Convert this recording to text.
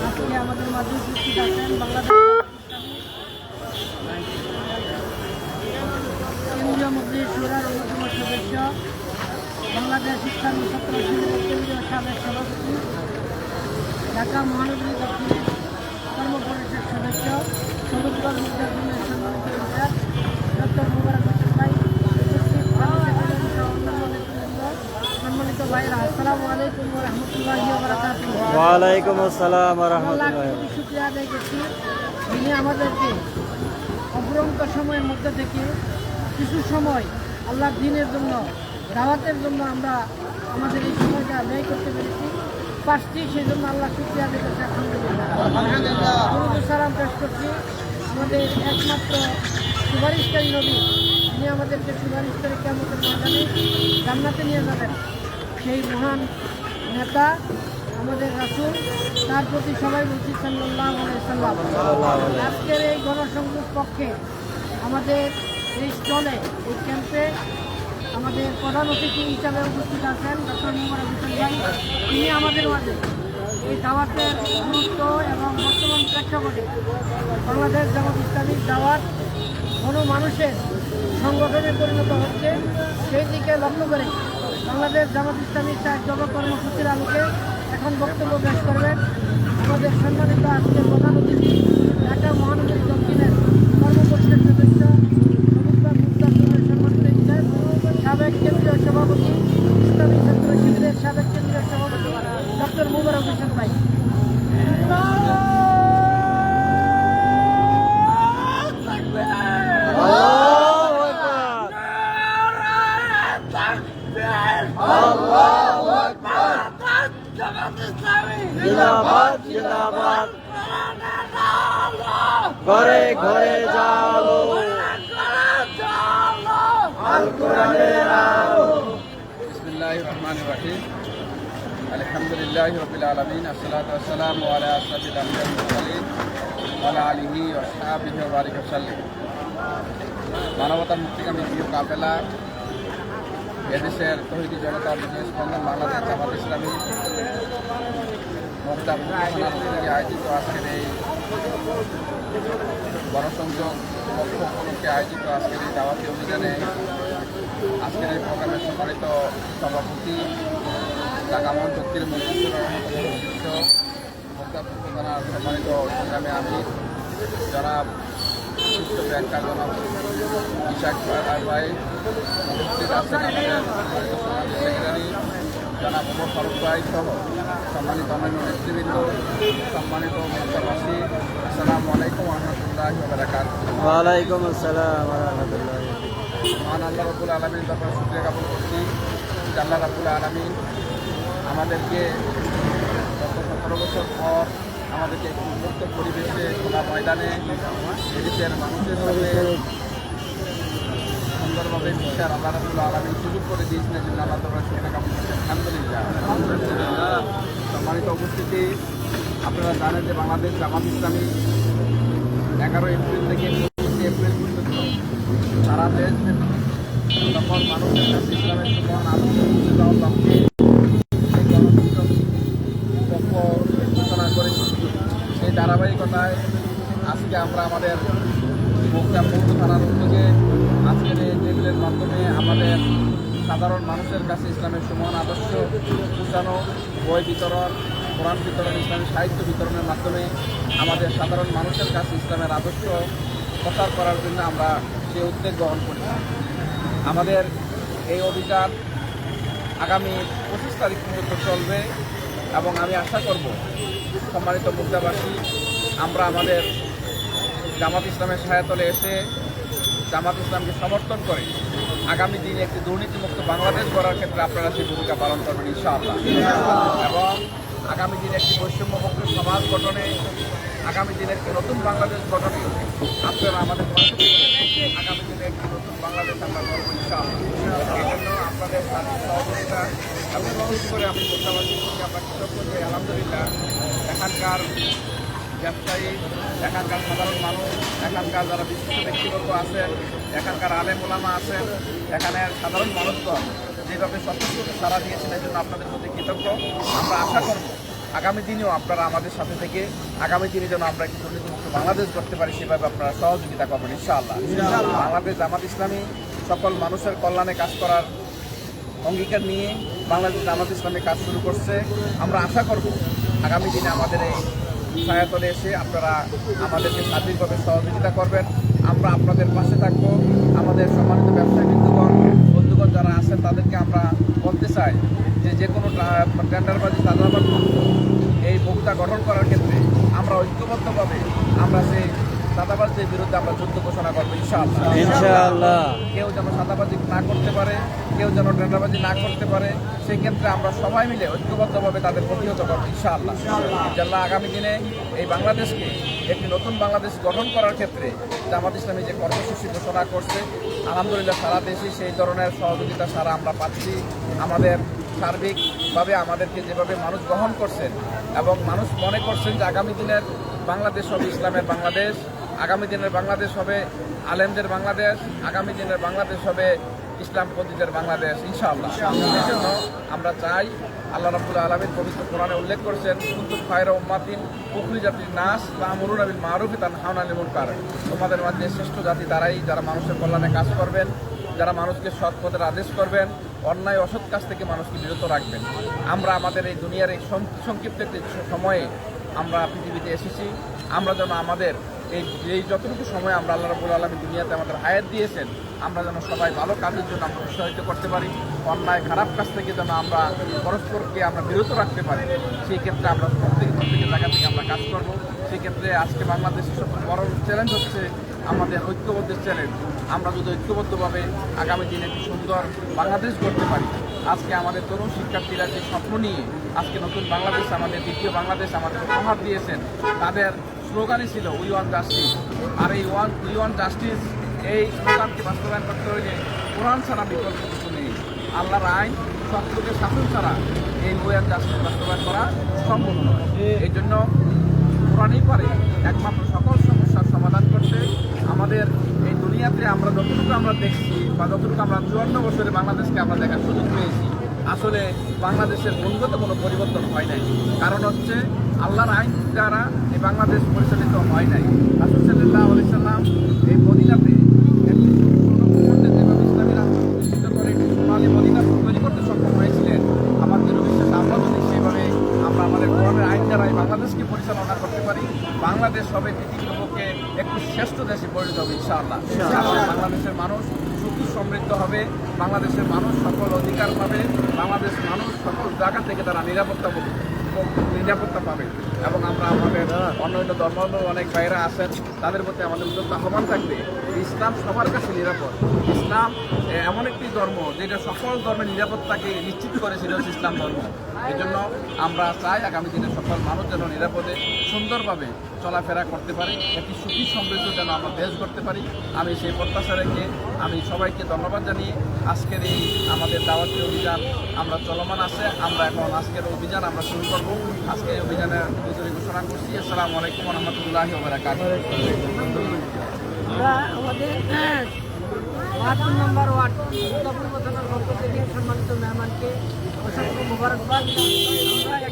আজকে আমাদের মাঝে উপস্থিত আছেন বাংলাদেশ কেন্দ্রীয় মন্ত্রী সুরার অন্যতম সদস্য বাংলাদেশ ইসলামী কেন্দ্রীয় সাবেক সভাপতি ঢাকা মহানগরী দক্ষিণের কর্ম পরিষদ সদস্য সদুদ্দল মুদ্রাজনের সম্মানিত ডক্টর মুবারক হোসেন ভাই উপস্থিত আরও সেক্রেটারি সহ অন্যান্য নেতৃবৃন্দ, সম্মানিত ভাইরা আসসালামু আলাইকুম রহমতুল্লাহি বারাকাতুহ। ওয়ালাইকুম আসসালাম আল্লাহ রহমতুল্লাহ কোটি শুক্রিয়া আদায় করছি। যিনি আমাদেরকে অপরন্ত সময়ের মধ্যে থেকে কিছু সময় আল্লাহ দিনের জন্য দাওয়াতের জন্য আমরা আমাদের এই সময়টা ব্যয় করতে পেরেছি। পাঁচটি সেই জন্য আল্লাহ শুক্রিয়া আদায় করছি আলহামদুলিল্লাহ। সালাম পেশ করছি। আমাদের একমাত্র সুপারিশকারী নবী যিনি আমাদেরকে সুপারিশ করে কেমন ময়দানে জান্নাতে নিয়ে যাবেন। সেই মহান নেতা আমাদের রাসুল, তার প্রতি সবাই বলছি সাল্লাহ আজকের এই গণসংযোগ পক্ষে আমাদের এই স্টলে এই ক্যাম্পে আমাদের প্রধান অতিথি হিসাবে উপস্থিত আছেন ডক্টর মোহাম্মদ হোসেন ভাই। তিনি আমাদের মাঝে এই দাওয়াতের গুরুত্ব এবং বর্তমান প্রেক্ষাপটে বাংলাদেশ জামাত ইসলামিক দাওয়াত কোনো মানুষের সংগঠনে পরিণত হচ্ছে, সেই দিকে লক্ষ্য করে বাংলাদেশ জামাত ইসলামী চার জব কর্মসূচির আলোকে এখন বক্তব্য পেশ করবেন আমাদের সম্মানিত আজকের প্রধান অতিথি, ঢাকা মহানগরী বিসমিল্লাহির রহমানির রহিম আলহামদুলিল্লাহি রাব্বিল আলামিন, আসসালাতু ওয়াসসালামু আলা আশরাফিল আমবিয়া ওয়াল মুরসালিন ওয়া আলা আলিহি ওয়া সাহবিহি ওয়া বারিক ওয়াসাল্লিম। মানবতার মুক্তিকামী প্রিয় কাফেলা, এদেশের তহিদি জনতা বিজয় স্পন্দন বাংলাদেশ জামাত ইসলামী, মমতা উদ্যোগে আয়োজিত আজকের এই গণসংযোগ উপলক্ষে আয়োজিত আজকের এই দাওয়াতি অভিযানে আজকের এই প্রোগ্রামের সম্মানিত সভাপতি, ঢাকা মহান দক্ষিণ সদস্য মুক্তাপুর থানার সম্মানিত সংগ্রামে আমি জনাব বিশিষ্ট ব্যাংকার জনাব ইশাক ভাই, উপস্থিত আছেন সেক্রেটারি, জনাব ওমর ফারুক ভাই ওয়ালাইকুম আসসালাম রহমতুল্লাহ। মহান আল্লাহ রবুল আলমীর ব্যাপারে শুক্রিয়া জ্ঞাপন করছি যে আল্লাহ রাবুল আলমিন আমাদেরকে গত সতেরো বছর পর আমাদেরকে উন্মুক্ত পরিবেশে, খোলা ময়দানে, এদেশের মানুষের সাথে সুন্দরভাবে মিশার আল্লাহ রাবুল আলমিন সুযোগ করে দিয়েছেন। এই জন্য আল্লাহ তালা জ্ঞাপন করছি। আলহামদুলিল্লাহ। সম্মানিত উপস্থিতি, আপনারা জানেন যে বাংলাদেশ জামাত ইসলামী এগারো এপ্রিল থেকে এপ্রিল পর্যন্ত সারা মানুষের কাছে ইসলামের জীবন আলোচনা দেওয়ার লক্ষ্যে ঘোষণা সেই ধারাবাহিকতায় আজকে আমরা আমাদের মুক্তা পৌর থানার উদ্যোগে আজকের মাধ্যমে আমাদের সাধারণ মানুষের কাছে ইসলামের সমান আদর্শ পৌঁছানো, বই বিতরণ, কোরআন বিতরণ, ইসলামী সাহিত্য বিতরণের মাধ্যমে আমাদের সাধারণ মানুষের কাছে ইসলামের আদর্শ প্রচার করার জন্য আমরা সেই উদ্যোগ গ্রহণ করি আমাদের এই অভিযান আগামী পঁচিশ তারিখ পর্যন্ত চলবে এবং আমি আশা করব সম্মানিত মুদ্রাবাসী আমরা আমাদের জামাত ইসলামের সহায়তলে এসে জামাত ইসলামকে সমর্থন করে আগামী দিনে একটি দুর্নীতিমুক্ত বাংলাদেশ গড়ার ক্ষেত্রে আপনারা সেই ভূমিকা পালন করবেন ইনশাআল্লাহ। এবং আগামী দিনে একটি বৈষম্যমুক্ত সমাজ গঠনে আগামী দিনে একটি নতুন বাংলাদেশ গঠনে আপনারা আমাদের পাশে থেকে আগামী দিনে একটি আপনাদের সহযোগিতা এবং বিশেষ করে আমি এখানকার ব্যবসায়ী, এখানকার সাধারণ মানুষ, এখানকার যারা বিশিষ্ট ব্যক্তিবর্গ আছেন এখানকার আলেম ওলামা আছেন এখানের সাধারণ মানুষগণ যেভাবে সচেতন সারা দিয়েছেন এই জন্য আপনাদের প্রতি কৃতজ্ঞ। আমরা আশা আগামী দিনেও আপনারা আমাদের সাথে থেকে, আগামী দিনে যেন আমরা একটি বাংলাদেশ করতে পারি, সেভাবে আপনারা সহযোগিতা করবেন, ইনশাআল্লাহ। বাংলাদেশ জামাত ইসলামী সকল মানুষের কল্যাণে কাজ করার অঙ্গীকার নিয়ে বাংলাদেশ জামাত ইসলামী কাজ শুরু করছে। আমরা আশা করব আগামী দিনে আমাদের এই সহায়তনে এসে আপনারা আমাদেরকে সার্বিকভাবে সহযোগিতা করবেন। আমরা আপনাদের পাশে থাকব। আমাদের সম্মানিত ব্যবসায়ী বৃন্দগণ, বন্ধুগণ যারা আছেন, তাদেরকে আমরা বলতে চাই যে যে কোনো টেন্ডারবাজি মুক্ত এই বক্তা গঠন করার ক্ষেত্রে আমরা ঐক্যবদ্ধভাবে আমরা সেই চাঁদাবাজদের বিরুদ্ধে আমরা যুদ্ধ ঘোষণা করব ইনশাআল্লাহ। কেউ যেন সাদাবাজি না করতে পারে কেউ যেন টেন্ডারবাজি না করতে পারে সেই ক্ষেত্রে আমরা সবাই মিলে ঐক্যবদ্ধভাবে তাদের প্রতিহত করব ইনশাআল্লাহ। ইনশাআল্লাহ আগামী দিনে এই বাংলাদেশকে একটি নতুন বাংলাদেশ গঠন করার ক্ষেত্রে জামাত ইসলামী যে কর্মসূচি ঘোষণা করছে আলহামদুলিল্লাহ সারা দেশে সেই ধরনের সহযোগিতা সারা আমরা পাচ্ছি। আমাদের সার্বিকভাবে আমাদেরকে যেভাবে মানুষ গ্রহণ করছেন এবং মানুষ মনে করছেন যে আগামী দিনের বাংলাদেশ হবে ইসলামের বাংলাদেশ আগামী দিনের বাংলাদেশ হবে আলেমদের বাংলাদেশ, আগামী দিনের বাংলাদেশ হবে ইসলাম ইসলামপন্থীদের বাংলাদেশ, ইনশাআল্লাহ। এই জন্য আমরা চাই আল্লাহ রাবুল আলমীর পবিত্র কোরআনে উল্লেখ করেছেন কুন্তুল ফায়রা উম্মাতিন পুকুরি জাতির নাস বা মরুন আবিল মারুফ তান হাওনালি মুনকার। তোমাদের মধ্যে শ্রেষ্ঠ জাতি তারাই যারা মানুষের কল্যাণে কাজ করবেন, যারা মানুষকে সৎ পথের আদেশ করবেন, অন্যায়, অসৎ কাজ থেকে মানুষকে বিরত রাখবেন। আমরা আমাদের এই দুনিয়ার এই সংক্ষিপ্ত সময়ে আমরা পৃথিবীতে এসেছি। আমরা যেন আমাদের এই এই যতটুকু সময় আমরা আল্লাহ রবুল আলমী দুনিয়াতে আমাদের হায়াত দিয়েছেন, আমরা যেন সবাই ভালো কাজের জন্য আমরা উৎসাহিত করতে পারি, অন্যায়, খারাপ কাজ থেকে যেন আমরা পরস্পরকে আমরা বিরত রাখতে পারি, সেই ক্ষেত্রে আমরা প্রত্যেক প্রত্যেক জায়গা থেকে আমরা কাজ করব। সেই ক্ষেত্রে আজকে বাংলাদেশের সবচেয়ে বড় চ্যালেঞ্জ হচ্ছে আমাদের ঐক্যবদ্ধ চ্যালেঞ্জ আমরা যদি ঐক্যবদ্ধভাবে আগামী দিনে একটি সুন্দর বাংলাদেশ করতে পারি, আজকে আমাদের তরুণ শিক্ষার্থীরা যে স্বপ্ন নিয়ে আজকে নতুন বাংলাদেশ, আমাদের দ্বিতীয় বাংলাদেশ আমাদের উপহার দিয়েছেন, তাদের স্লোগানই ছিল উই ওয়ান জাস্টিস আর এই ওয়ান উই ওয়ান জাস্টিস এই স্লোগানকে বাস্তবায়ন করতে হলে কোরআন ছাড়া বিকল্প কিছু নেই। আল্লাহর আইন সত্যকে শাসন ছাড়া এই উই ওয়ান জাস্টিস বাস্তবায়ন করা সম্ভব নয়। এই জন্য কোরআনই পারে একমাত্র সকল সমস্যার সমাধান করতে। আমাদের এই দুনিয়াতে আমরা যতটুকু আমরা দেখছি বা যতটুকু আমরা চুয়ান্ন বছরে বাংলাদেশকে আমরা দেখার সুযোগ পেয়েছি আসলে বাংলাদেশের গুণগত কোনো পরিবর্তন হয় নাই। কারণ হচ্ছে আল্লাহর আইন দ্বারা এই বাংলাদেশ পরিচালিত হয় নাই। রাসুল সাল্লাহ আলাইসাল্লাম এই মদিনাতে একটি বাংলাদেশের মানুষ সকল অধিকার পাবে বাংলাদেশ মানুষ সকল জায়গা থেকে তারা নিরাপত্তা পাবে। নিরাপত্তা পাবে। এবং আমরা আমাদের অন্য অন্য ধর্ম অনেক ভাইরা আছেন, তাদের প্রতি আমাদের উদ্যোক্ত আহ্বান থাকবে, ইসলাম সবার কাছে নিরাপদ। ইসলাম এমন একটি ধর্ম যেটা সকল ধর্মের নিরাপত্তাকে নিশ্চিত করেছিল ইসলাম ধর্ম। এই জন্য আমরা চাই আগামী দিনে সকল মানুষ যেন নিরাপদে, সুন্দরভাবে চলাফেরা করতে পারে, একটি সুখী সমৃদ্ধ যেন আমরা দেশ করতে পারি। আমি সেই প্রত্যাশা রেখে আমি সবাইকে ধন্যবাদ জানিয়ে আজকের এই আমাদের দাওয়াতি অভিযান আমরা চলমান আছে। আমরা এখন আজকের অভিযান আমরা শুরু করব। আজকে অভিযানে ভিতরে ঘোষণা করছি। আসসালামু আলাইকুম রহমতুল্লাহ আমাদের বাহাত্তর নম্বর ওয়ার্ড দুর্গাপুর থানার পক্ষ থেকে সম্মানিত মেহমানকে অসংখ্য মোবারকবাদ। আমরা